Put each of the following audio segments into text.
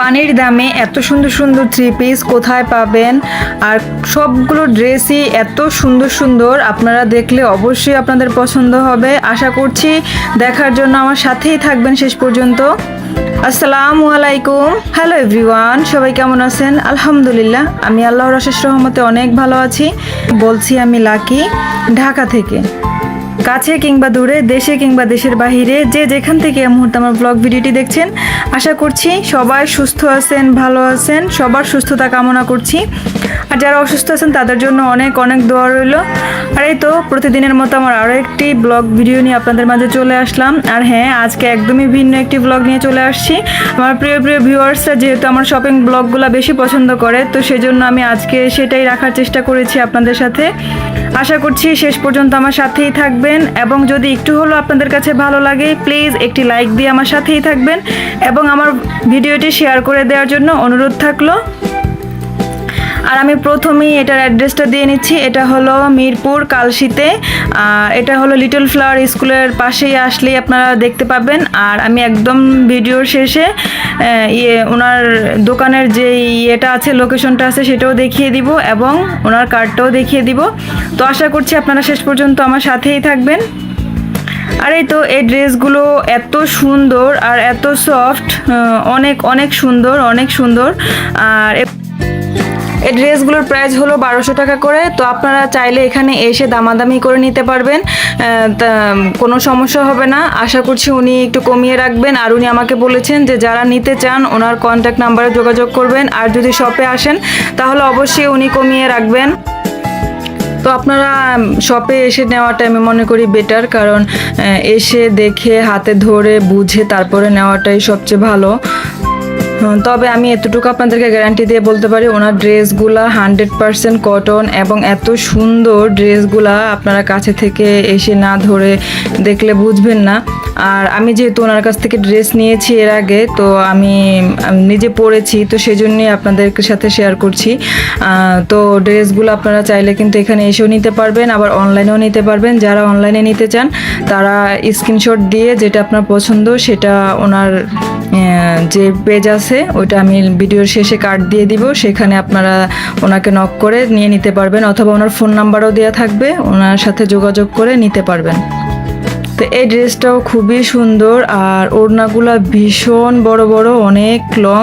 পানির দামে এত সুন্দর সুন্দর থ্রি পিস কোথায় পাবেন? আর সবগুলো ড্রেসই এত সুন্দর সুন্দর আপনারা দেখলে অবশ্যই আপনাদের পছন্দ হবে। আশা করছি দেখার জন্য আমার সাথেই থাকবেন শেষ পর্যন্ত। আসসালামু আলাইকুম। হ্যালো এভরিওয়ান সবাই কেমন আছেন? আলহামদুলিল্লাহ, আমি আল্লাহর অশেষ রহমতে অনেক ভালো আছি। বলছি আমি লাকি, ঢাকা থেকে। কাছে কিংবা দূরে, দেশে কিংবা দেশের বাহিরে, যে যেখান থেকে এই মুহূর্তে আমার ব্লগ ভিডিওটি দেখছেন, আশা করছি সবাই সুস্থ আছেন, ভালো আছেন, সবার সুস্থতা কামনা করছি। আর যারা অসুস্থ আছেন, তাদের জন্য অনেক অনেক দোয়া রইল। আর এই তো প্রতিদিনের মতো আমার আরও একটি ব্লগ ভিডিও নিয়ে আপনাদের মাঝে চলে আসলাম। আর হ্যাঁ আজকে একদমই ভিন্ন একটি ব্লগ নিয়ে চলে আসছি। আমার প্রিয় প্রিয় ভিউয়ার্সরা যেহেতু আমার শপিং ব্লগগুলো বেশি পছন্দ করে, তো সেজন্য আমি আজকে সেটাই রাখার চেষ্টা করেছি আপনাদের সাথে। আশা করছি শেষ পর্যন্ত আমার সাথেই থাকবেন এবং যদি একটু হলেও আপনাদের কাছে ভালো লাগে প্লিজ একটি লাইক দিয়ে আমার সাথেই থাকবেন এবং আমার ভিডিওটি শেয়ার করে দেওয়ার জন্য অনুরোধ থাকল। আর আমি প্রথমেই এটার অ্যাড্রেসটা দিয়ে নিচ্ছি। এটা হলো মিরপুর কালশিতে। এটা হলো লিটল ফ্লাওয়ার স্কুলের পাশেই আসলেই আপনারা দেখতে পাবেন। আর আমি একদম ভিডিওর শেষে ইয়ে ওনার দোকানের যে ইয়েটা আছে লোকেশনটা আছে, সেটাও দেখিয়ে দিব এবং ওনার কার্ডটাও দেখিয়ে দিব। তো আশা করছি আপনারা শেষ পর্যন্ত আমার সাথেই থাকবেন। আর এই তো, এই ড্রেসগুলো এত সুন্দর আর এত সফট অনেক অনেক সুন্দর অনেক সুন্দর। আর এই ড্রেসগুলোর প্রাইস হলো বারোশো টাকা করে। তো আপনারা চাইলে এখানে এসে দামাদামি করে নিতে পারবেন। কোনো সমস্যা হবে না। আশা করছি উনি একটু কমিয়ে রাখবেন। আর উনি আমাকে বলেছেন যে যারা নিতে চান, ওনার কন্ট্যাক্ট নাম্বারে যোগাযোগ করবেন। আর যদি শপে আসেন, তাহলে অবশ্যই উনি কমিয়ে রাখবেন। তো আপনারা শপে এসে নেওয়াটা আমি মনে করি বেটার কারণ এসে দেখে, হাতে ধরে, বুঝে তারপরে নেওয়াটাই সবচেয়ে ভালো। তবে আমি এতটুকু আপনাদেরকে গ্যারান্টি দিয়ে বলতে পারি, ওনার ড্রেসগুলা হান্ড্রেড পারসেন্ট কটন এবং এত সুন্দর ড্রেসগুলা আপনারা কাছে থেকে এসে না ধরে দেখলে বুঝবেন না। আর আমি যেহেতু ওনার কাছ থেকে ড্রেস নিয়েছি এর আগে, তো আমি নিজে পরেছি, তো সেই জন্যই আপনাদের সাথে শেয়ার করছি। তো ড্রেসগুলো আপনারা চাইলে কিন্তু এখানে এসেও নিতে পারবেন, আবার অনলাইনেও নিতে পারবেন। যারা অনলাইনে নিতে চান, তারা স্ক্রিনশট দিয়ে যেটা আপনার পছন্দ, সেটা ওনার যে পেজ আছে ওইটা আমি ভিডিওর শেষে কার্ড দিয়ে দিব। সেখানে আপনারা ওনাকে নক করে নিয়ে নিতে পারবেন অথবা ওনার ফোন নাম্বারও দেওয়া থাকবে ওনার সাথে যোগাযোগ করে নিতে পারবেন। তো এই ড্রেসটাও খুবই সুন্দর আর ওড়নাগুলা ভীষণ বড় বড় অনেক লং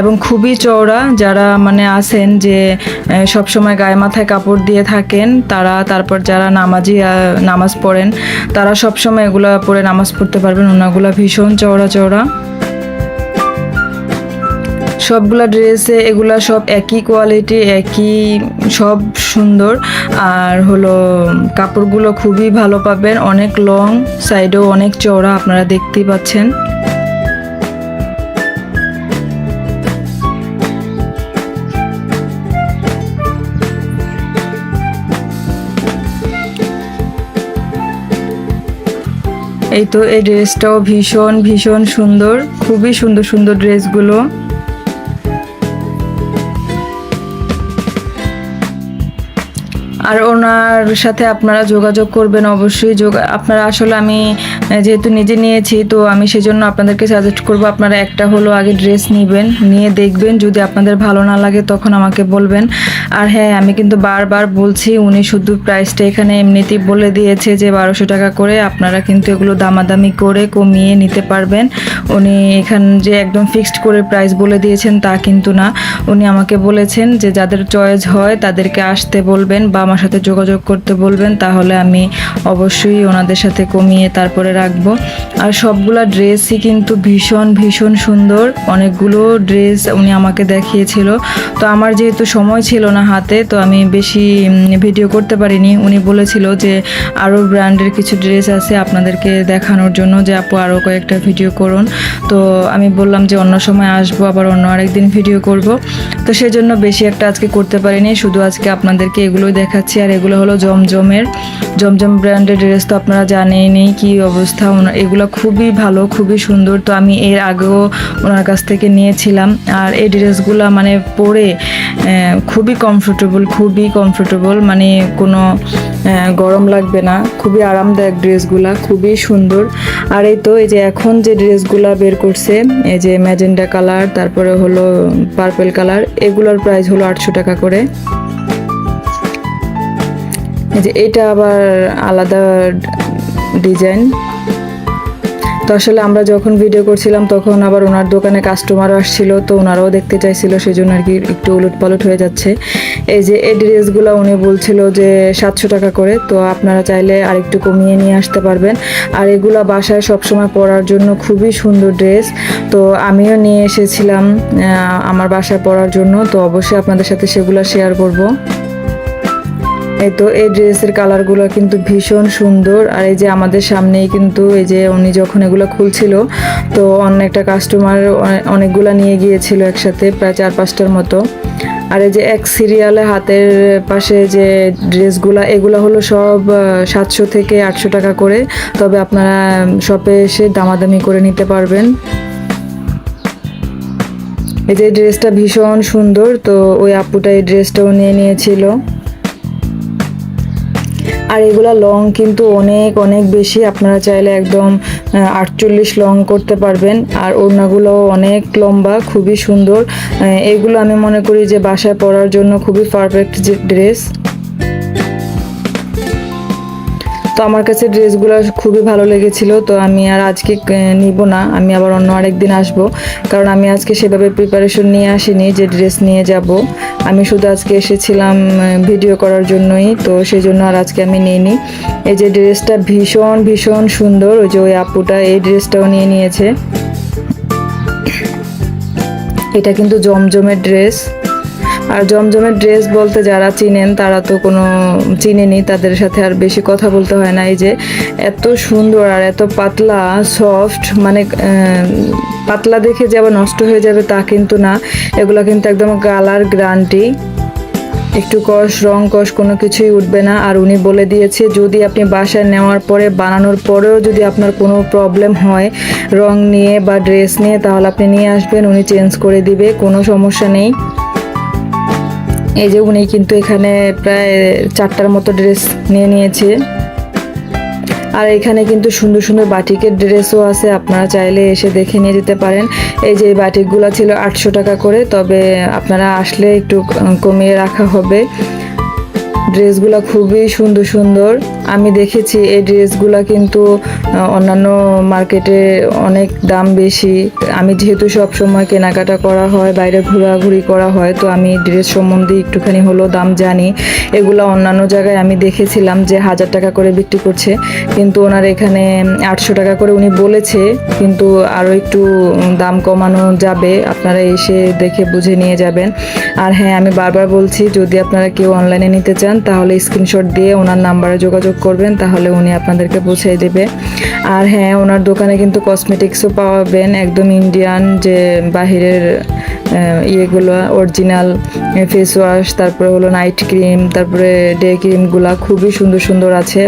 এবং খুবই চওড়া। যারা মানে আছেন যে আহ, সবসময় গায়ে মাথায় কাপড় দিয়ে থাকেন তারা তারপর যারা নামাজি নামাজ পড়েন তারা সবসময় এগুলা পরে নামাজ পড়তে পারবেন। ওনাগুলা ভীষণ চওড়া চওড়া। সবগুলা ড্রেসে এগুলা সব একই কোয়ালিটি একই সব সুন্দর। আর হলো, কাপড়গুলো খুবই ভালো পাবেন। অনেক লং সাইডেও অনেক চওড়া, আপনারা দেখতেই পাচ্ছেন। এই তো এই ড্রেসটাও ভীষণ ভীষণ সুন্দর। খুবই সুন্দর সুন্দর ড্রেসগুলো আর ওনার সাথে আপনারা যোগাযোগ করবেন অবশ্যই। যোগা, আপনারা আসলে আমি যেহেতু নিজে নিয়েছি, তো আমি সেজন্য আপনাদেরকে সাজেস্ট করব, আপনারা একটা হলো আগে ড্রেস নেবেন, নিয়ে দেখবেন। যদি আপনাদের ভালো না লাগে, তখন আমাকে বলবেন। আর হ্যাঁ আমি কিন্তু বারবার বলছি, উনি শুধু প্রাইসটা এখানে এমনিতেই বলে দিয়েছে যে, বারোশো টাকা করে আপনারা কিন্তু এগুলো দামাদামি করে কমিয়ে নিতে পারবেন। উনি এখান যে একদম ফিক্সড করে প্রাইস বলে দিয়েছেন, তা কিন্তু না। উনি আমাকে বলেছেন যে, যাদের চয়েস হয়, তাদেরকে আসতে বলবেন, বা আমার সাথে যোগাযোগ করতে বলবেন, তাহলে আমি অবশ্যই ওনাদের সাথে কমিয়ে তারপরে রাখব। আর সবগুলা ড্রেসই কিন্তু ভীষণ ভীষণ সুন্দর। অনেকগুলো ড্রেস উনি আমাকে দেখিয়েছিল। তো আমার যেহেতু সময় ছিল না হাতে, তো আমি বেশি ভিডিও করতে পারিনি। উনি বলেছিল যে আরও ব্র্যান্ডের কিছু ড্রেস আছে আপনাদেরকে দেখানোর জন্য যে আপু আরও কয়েকটা ভিডিও করুন। তো আমি বললাম যে অন্য সময় আসব, আবার অন্য আরেকদিন ভিডিও করব। তো সেজন্য বেশি একটা আজকে করতে পারিনি, শুধু আজকে আপনাদেরকে এগুলোই দেখা দেখাচ্ছি আর এগুলো হলো জমজমের, জমজম ব্র্যান্ডের ড্রেস তো আপনারা জানেনই কি অবস্থা। ওনার এগুলো খুবই ভালো, খুবই সুন্দর। তো আমি এর আগেও ওনার কাছ থেকে নিয়েছিলাম। আর এই ড্রেসগুলো মানে পরে খুবই কমফোর্টেবল খুবই কমফোর্টেবল মানে কোনো গরম লাগবে না। খুবই আরামদায়ক ড্রেসগুলা খুবই সুন্দর। আর এই তো, এই যে এখন যে ড্রেসগুলা বের করছে, এই যে ম্যাজেন্ডা কালার তারপরে হলো পার্পেল কালার এগুলোর প্রাইস হলো আটশো টাকা করে। এই যে এটা আবার আলাদা ডিজাইন। তো আসলে আমরা যখন ভিডিও করছিলাম, তখন আবার ওনার দোকানে কাস্টমারও আসছিল, তো ওনারাও দেখতে চাইছিল সেই জন্য আর কি একটু উলট পালট হয়ে যাচ্ছে। এই যে এই ড্রেসগুলো উনি বলছিল যে সাতশো টাকা করে, তো আপনারা চাইলে আরেকটু কমিয়ে নিয়ে আসতে পারবেন। আর এগুলা বাসায় সবসময় পরার জন্য খুবই সুন্দর ড্রেস তো আমিও নিয়ে এসেছিলাম আমার বাসায় পরার জন্য, তো অবশ্যই আপনাদের সাথে সেগুলো শেয়ার করব। এই তো এই ড্রেসের কালারগুলো কিন্তু ভীষণ সুন্দর। আর এই যে আমাদের সামনেই কিন্তু এই যে উনি যখন এগুলো খুলছিল, তো অন্য একটা কাস্টমার অনেকগুলো নিয়ে গিয়েছিল একসাথে, প্রায় চার পাঁচটার মতো। আর এই যে এক সিরিয়ালে হাতের পাশে যে ড্রেসগুলো, এগুলো হলো সব সাতশো থেকে আটশো টাকা করে। তবে আপনারা শপে এসে দামাদামি করে নিতে পারবেন। এই যে ড্রেসটা ভীষণ সুন্দর, তো ওই আপুটা এই ড্রেসটাও নিয়ে নিয়েছিল। আর এগুলো লং কিন্তু অনেক অনেক বেশি। আপনারা চাইলে একদম আটচল্লিশ লং করতে পারবেন। আর ওড়নাগুলো অনেক লম্বা, খুবই সুন্দর। এগুলো আমি মনে করি যে বাসায় পরার জন্য খুবই পারফেক্ট ড্রেস তো আমার কাছে ড্রেসগুলো খুবই ভালো লেগেছিল, তো আমি আর আজকে নিব না। আমি আবার অন্য আরেকদিন আসব, কারণ আমি আজকে সেভাবে প্রিপারেশন নিয়ে আসিনি যে ড্রেস নিয়ে যাব। আমি শুধু আজকে এসেছিলাম ভিডিও করার জন্যই, তো সেই জন্য আর আজকে আমি নিইনি। এই যে ড্রেসটা ভীষণ ভীষণ সুন্দর, ওই যে ওই আপুটা এই ড্রেসটাও নিয়ে নিয়েছে। এটা কিন্তু জমজমের ড্রেস আর জমজমের ড্রেস বলতে যারা চিনেন, তারা তো কোনো চিনেনি, তাদের সাথে আর বেশি কথা বলতে হয় না। এই যে এত সুন্দর আর এত পাতলা সফট মানে পাতলা দেখে যে আবার নষ্ট হয়ে যাবে তা কিন্তু না। এগুলো কিন্তু একদম কালার গ্রান্টি। একটু কষ রং কষ কোনো কিছুই উঠবে না। আর উনি বলে দিয়েছে, যদি আপনি বাসায় নেওয়ার পরে, বানানোর পরেও যদি আপনার কোনো প্রবলেম হয় রং নিয়ে বা ড্রেস নিয়ে, তাহলে আপনি নিয়ে আসবেন, উনি চেঞ্জ করে দিবে, কোনো সমস্যা নেই। এই যে উনি কিন্তু এখানে প্রায় চারটার মতো ড্রেস নিয়ে নিয়েছে। আর এখানে কিন্তু সুন্দর সুন্দর বাটিকের ড্রেসও আছে, আপনারা চাইলে এসে দেখে নিয়ে যেতে পারেন। এই যে বাটিকগুলো ছিল আটশো টাকা করে, তবে আপনারা আসলে একটু কমিয়ে রাখা হবে। ড্রেসগুলো খুবই সুন্দর সুন্দর। আমি দেখেছি এই ড্রেসগুলো কিন্তু অন্যান্য মার্কেটে অনেক দাম বেশি। আমি যেহেতু সব সময় কেনাকাটা করা হয়, বাইরে ঘোরাঘুরি করা হয়, তো আমি ড্রেস সম্বন্ধে একটুখানি হলো দাম জানি। এগুলো অন্যান্য জায়গায় আমি দেখেছিলাম যে হাজার টাকা করে বিক্রি করছে, কিন্তু ওনার এখানে আটশো টাকা করে উনি বলেছে, কিন্তু আরও একটু দাম কমানো যাবে। আপনারা এসে দেখে বুঝে নিয়ে যাবেন। আর হ্যাঁ আমি বারবার বলছি, যদি আপনারা কেউ অনলাইনে নিতে চান, তাহলে স্ক্রিনশট দিয়ে ওনার নাম্বারে যোগাযোগ করবেন, তাহলে উনি আপনাদেরকে পৌঁছে দেবে। আর হ্যাঁ ওনার দোকানে কিন্তু কসমেটিক্সও পাওয়াবেন, একদম ইন্ডিয়ান যে বাহিরের ইয়েগুলো অরিজিনাল ফেস ওয়াশ তারপরে হলো নাইট ক্রিম তারপরে ডে ক্রিমগুলা খুবই সুন্দর সুন্দর আছে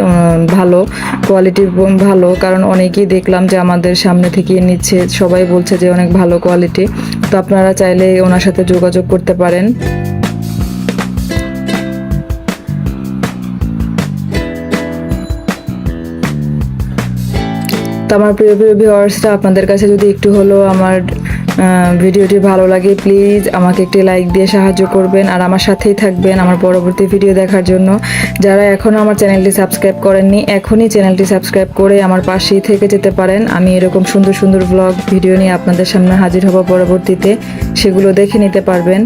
ভালো কোয়ালিটির ভালো, কারণ অনেকেই দেখলাম যে আমাদের সামনে থেকে নিচ্ছে, সবাই বলছে যে অনেক ভালো কোয়ালিটি তো আপনারা চাইলে ওনার সাথে যোগাযোগ করতে পারেন। তো আমার প্রিয় প্রিয় ভিউয়ার্সরা আপনাদের কাছে যদি একটু হলো আমার ভিডিওটি ভালো লাগে প্লিজ আমাকে একটি লাইক দিয়ে সাহায্য করবেন আর আমার সাথেই থাকবেন আমার পরবর্তী ভিডিও দেখার জন্য। যারা এখনও আমার চ্যানেলটি সাবস্ক্রাইব করেননি, এখনই চ্যানেলটি সাবস্ক্রাইব করে আমার পাশেই থেকে যেতে পারেন। আমি এরকম সুন্দর সুন্দর ব্লগ ভিডিও নিয়ে আপনাদের সামনে হাজির হব পরবর্তীতে, সেগুলো দেখে নিতে পারবেন।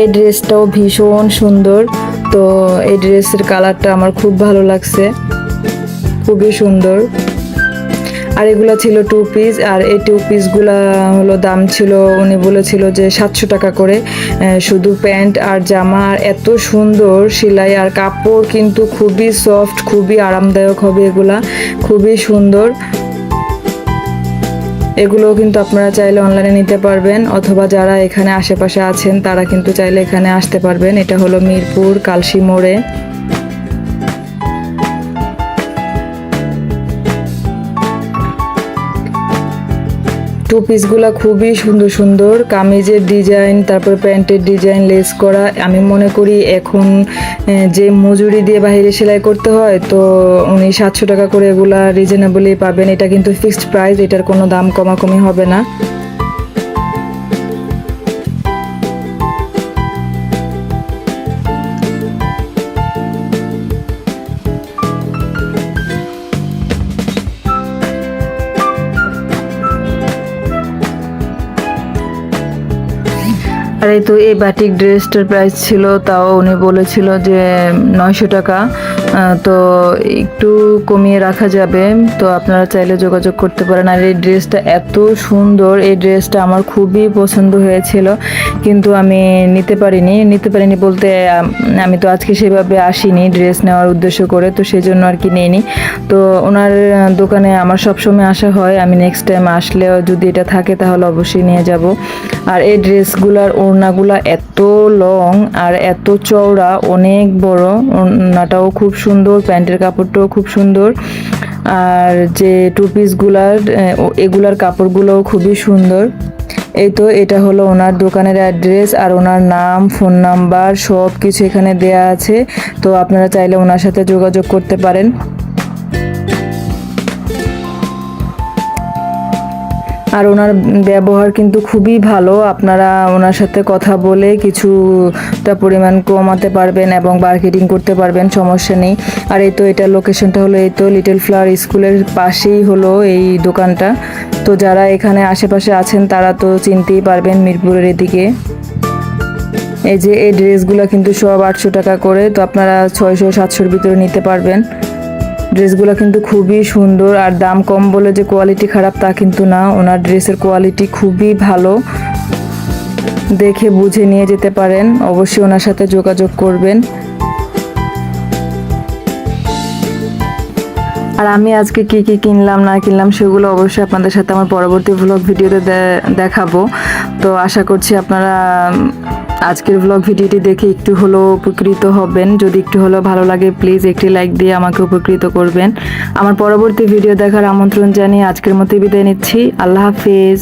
এই ড্রেসটাও ভীষণ সুন্দর। তো এই ড্রেসের কালারটা আমার খুব ভালো লাগছে। খুবই সুন্দর। আর এগুলো ছিল টু পিস আর এই টু পিসগুলা হলো দাম ছিল, উনি বলেছিল যে সাতশো টাকা করে। শুধু প্যান্ট আর জামা, আর এত সুন্দর সেলাই, আর কাপড় কিন্তু খুবই সফট খুবই আরামদায়ক হবে এগুলা, খুবই সুন্দর। এগুলো কিন্তু আপনারা চাইলে অনলাইনে নিতে পারবেন, অথবা যারা এখানে আশেপাশে আছেন, তারা কিন্তু চাইলে এখানে আসতে পারবেন। এটা হলো মিরপুর, কালশি মোড়ে। টু পিসগুলো খুবই সুন্দর সুন্দর। কামিজের ডিজাইন তারপর প্যান্টের ডিজাইন লেস করা। আমি মনে করি এখন যে মজুরি দিয়ে বাইরে সেলাই করতে হয়, তো উনি সাতশো টাকা করে এগুলা রিজনেবলি পাবেন। এটা কিন্তু ফিক্সড প্রাইস এটার কোনো দাম কমাকমি হবে না। এই তো এই বাটিক ড্রেসটার প্রাইস ছিল, তাও উনি বলেছিল যে নয়শো টাকা। তো একটু কমিয়ে রাখা যাবে, তো আপনারা চাইলে যোগাযোগ করতে পারেন। আর এই ড্রেসটা এত সুন্দর, এই ড্রেসটা আমার খুবই পছন্দ হয়েছিল, কিন্তু আমি নিতে পারিনি। নিতে পারিনি বলতে, আমি তো আজকে সেভাবে আসিনি ড্রেস নেওয়ার উদ্দেশ্য করে, তো সেই জন্য আর কি নিইনি। তো ওনার দোকানে আমার সবসময় আসা হয়, আমি নেক্সট টাইম আসলেও যদি এটা থাকে তাহলে অবশ্যই নিয়ে যাব। আর এই ড্রেসগুলার ওড়নাগুলা এত লং আর এত চওড়া, অনেক বড়। ওড়নাটাও খুব সুন্দর, প্যান্টের কাপড়টাও খুব সুন্দর। আর যে টু পিসগুলার এগুলার কাপড়গুলোও খুবই সুন্দর। এই তো এটা হলো ওনার দোকানের অ্যাড্রেস আর ওনার নাম, ফোন নাম্বার সব কিছু এখানে দেয়া আছে। তো আপনারা চাইলে ওনার সাথে যোগাযোগ করতে পারেন। আর ওনার ব্যবহার কিন্তু খুবই ভালো। আপনারা ওনার সাথে কথা বলে কিছুটা পরিমাণ কমাতে পারবেন এবং মার্কেটিং করতে পারবেন, সমস্যা নেই। আর এই তো এটার লোকেশনটা হলো, এই তো লিটল ফ্লাওয়ার স্কুলের পাশেই হলো এই দোকানটা। তো যারা এখানে আশেপাশে আছেন, তারা তো চিনতেই পারবেন মিরপুরের এদিকে। এই যে এই ড্রেসগুলো কিন্তু সব আটশো টাকা করে, তো আপনারা ছয়শো সাতশোর ভিতরে নিতে পারবেন। ড্রেসগুলো কিন্তু খুবই সুন্দর আর দাম কম বলে যে কোয়ালিটি খারাপ তা কিন্তু না। ওনার ড্রেসের কোয়ালিটি খুবই ভালো। দেখে বুঝে নিয়ে যেতে পারেন। অবশ্যই ওনার সাথে যোগাযোগ করবেন। আর আমি আজকে কি কি কিনলাম, না কিনলাম সেগুলো অবশ্যই আপনাদের সাথে আমার পরবর্তী ভ্লগ ভিডিওতে দেখাবো। তো আশা করছি আপনারা আজকের ব্লগ ভিডিওটি দেখে একটু হলেও উপকৃত হবেন। যদি একটু হলেও ভালো লাগে প্লিজ একটি লাইক দিয়ে আমাকে উপকৃত করবেন। আমার পরবর্তী ভিডিও দেখার আমন্ত্রণ জানিয়ে আজকের মতো বিদায় নিচ্ছি। আল্লাহ হাফিজ।